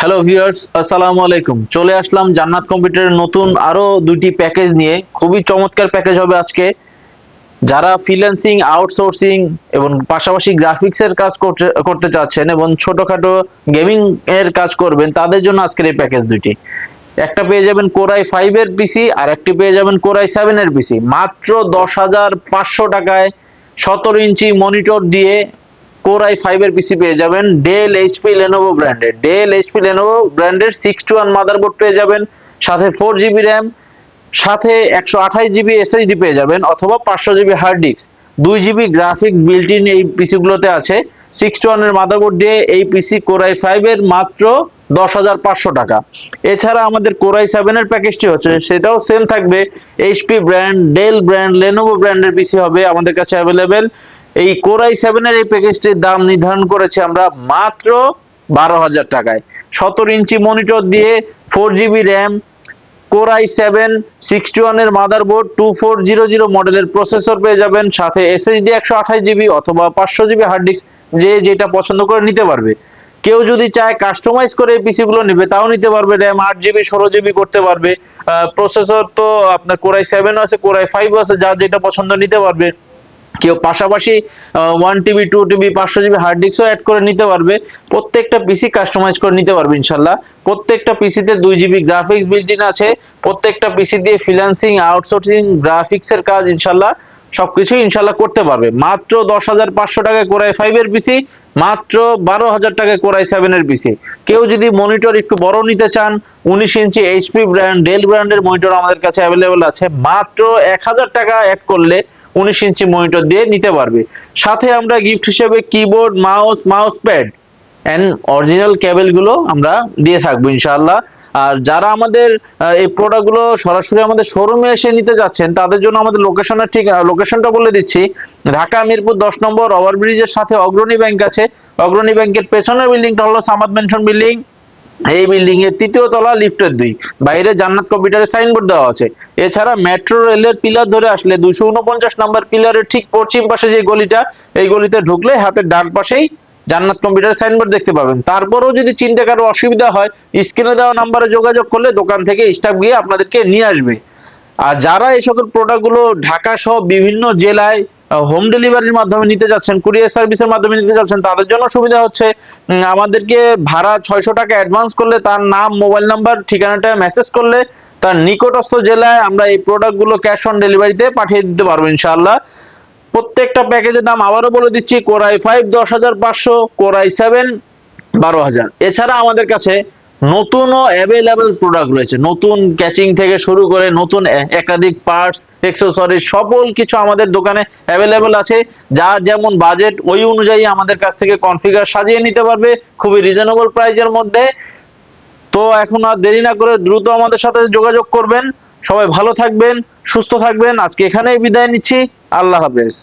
Hello viewers আসসালামু আলাইকুম চলে আসলাম জান্নাত কম্পিউটারের নতুন আরও দুটি প্যাকেজ নিয়ে। খুবই চমৎকার প্যাকেজ হবে আজকে। যারা ফ্রিল্যান্সিং আউটসোর্সিং এবং পাশাপাশি গ্রাফিক্স এর কাজ করতে করতে চাচ্ছেন এবং ছোটখাটো গেমিং এর কাজ করবেন, তাদের জন্য আজকের এই প্যাকেজ দুটি একটা পেয়ে যাবেন কোরাই ফাইভ এর পিসি আর একটি পেয়ে যাবেন কোরাই সেভেন এর পিসি মাত্র দশ হাজার পাঁচশো টাকায় সতেরো ইঞ্চি মনিটর দিয়ে কোরাই ফাইভ এর পিসি পেয়ে যাবেন। ডেল এইচপি লেনোভো ব্র্যান্ডের ডেল এইচপি লেনোভো ব্র্যান্ডের সিক্স টু ওয়ান মাদারবোর্ড পেয়ে যাবেন। সাথে ফোর জিবি র্যাম সাথে একশো আঠাশ জিবি এসএসডি পেয়ে যাবেন, অথবা পাঁচশো জিবি হার্ড ডিস্ক দুই জিবি গ্রাফিক্স বিল্ট ইন এই পিসি গুলোতে আছে। সিক্স টু ওয়ানের মাদারবোর্ড দিয়ে এই পিসি কোরাই ফাইভ এর মাত্র দশ হাজার পাঁচশো টাকা। এছাড়া আমাদের কোরাই সেভেন এর প্যাকেজটি হচ্ছে, সেটাও সেম থাকবে। HP brand Dell brand Lenovo ব্র্যান্ডের পিসি হবে আমাদের কাছে অ্যাভেলেবেল এই কোরাই সেভেনের এই প্যাকেজটির দাম নির্ধারণ করেছি আমরা মাত্র বারো হাজার টাকায়। সতেরো ইঞ্চি মনিটর দিয়ে four GB RAM core i seven sixty ওয়ানের motherboard two four zero zero মডেলের প্রসেসর পেয়ে যাবেন, সাথে এসএসডি একশো আঠাশ জিবি অথবা পাঁচশো জিবি হার্ড ডিস্ক যে যেটা পছন্দ করে নিতে পারবে। কেউ যদি চায় কাস্টমাইজ করে এই পিসি গুলো নেবে, তাও নিতে পারবে র্যাম আট জিবি ষোলো জিবি করতে পারবে। প্রসেসর তো আপনার কোরাই সেভেন আছে, কোরাই ফাইভ আছে, যা যেটা পছন্দ নিতে পারবে। কেউ পাশাপাশি ওয়ান টিবি টু টিবি পাঁচশো জিবি হার্ড ডিস্কও অ্যাড করে নিতে পারবে। প্রত্যেকটা পিসি কাস্টমাইজ করে নিতে পারবে ইনশাল্লাহ। প্রত্যেকটা পিসিতে দুই জিবি গ্রাফিক্স ইন আছে। প্রত্যেকটা পিসি দিয়ে ফ্রিল্যান্সিং আউটসোর্সিং গ্রাফিক্স এর কাজ ইনশাল্লাহ সবকিছু ইনশাল্লাহ করতে পারবে। মাত্র দশ হাজার পাঁচশো কোরাই ফাইভ এর পিসি মাত্র বারো হাজার কোরাই সেভেন এর পিসি কেউ যদি মনিটর একটু বড় নিতে চান, উনিশ ইঞ্চি এইচপি ব্র্যান্ড ডেল ব্র্যান্ডের মনিটর আমাদের কাছে অ্যাভেলেবল আছে। মাত্র এক হাজার টাকা অ্যাড করলে উনিশ ইঞ্চি মনিটর দিয়ে নিতে পারবে। সাথে আমরা গিফট হিসেবে keyboard mouse mouse pad and original কেবলগুলো আমরা দিয়ে থাকব ইনশাআল্লাহ। আর যারা আমাদের এই প্রোডাক্টগুলো সরাসরি আমাদের শোরুমে এসে নিতে যাচ্ছেন, তাদের জন্য আমাদের লোকেশনের ঠিক লোকেশনটা বলে দিচ্ছি। ঢাকা মিরপুর দশ নম্বর ওভারব্রিজের সাথে অগ্রণী ব্যাংক আছে। অগ্রণী ব্যাংকের পেছনের বিল্ডিংটা হলো সামাদ মেনশন বিল্ডিং এই বিল্ডিং এর তৃতীয় তলা লিফটের দুই। বাইরে জান্নাত কম্পিউটারের সাইনবোর্ড দেওয়া আছে। এছাড়া মেট্রো রেলের পিলার ধরে আসলে দুশো উনপঞ্চাশ নম্বর পিলারের ঠিক পশ্চিম পাশে যে গলিটা, এই গলিতে ঢুকলে হাতের ডান পাশেই জান্নাত কম্পিউটার সাইনবোর্ড দেখতে পাবেন। তারপরেও যদি চিনতে কারও অসুবিধা হয় স্ক্রিনে দেওয়া নাম্বারে যোগাযোগ করলে দোকান থেকে স্টাফ গিয়ে আপনাদেরকে নিয়ে আসবে। আর যারা এই সকল প্রোডাক্টগুলো ঢাকা সহ বিভিন্ন জেলায় হোম ডেলিভারির মাধ্যমে নিতে যাচ্ছেন কুরিয়ার সার্ভিসের মাধ্যমে নিতে যাচ্ছেন, তাদের জন্য সুবিধা হচ্ছে আমাদেরকে ভাড়া ছয়শো টাকা অ্যাডভান্স করলে, তার নাম মোবাইল নাম্বার ঠিকানাটা মেসেজ করলে, তার নিকটস্থ জেলায় আমরা এই প্রোডাক্টগুলো ক্যাশ অন ডেলিভারিতে পাঠিয়ে দিতে পারব ইনশাআল্লাহ। প্রত্যেকটা প্যাকেজের দাম আবারও বলে দিচ্ছি কোরাই ফাইভ দশ হাজার পাঁচশো কোরাই সেভেন বারো হাজার। এছাড়া আমাদের কাছে নতুন ও অ্যাভেলেবেল প্রোডাক্ট রয়েছে। নতুন ক্যাচিং থেকে শুরু করে নতুন একাধিক পার্টস এক্সেসরি সকল কিছু আমাদের দোকানে অ্যাভেলেবেল আছে। যার যেমন বাজেট ওই অনুযায়ী আমাদের কাছ থেকে কনফিগার সাজিয়ে নিতে পারবে খুবই রিজনেবল প্রাইজের মধ্যে। তো এখন আর দেরি না করে দ্রুত আমাদের সাথে যোগাযোগ করবেন। সবাই ভালো থাকবেন, সুস্থ থাকবেন। আজকে এখানেই বিদায় নিচ্ছি। আল্লাহ হাফেজ।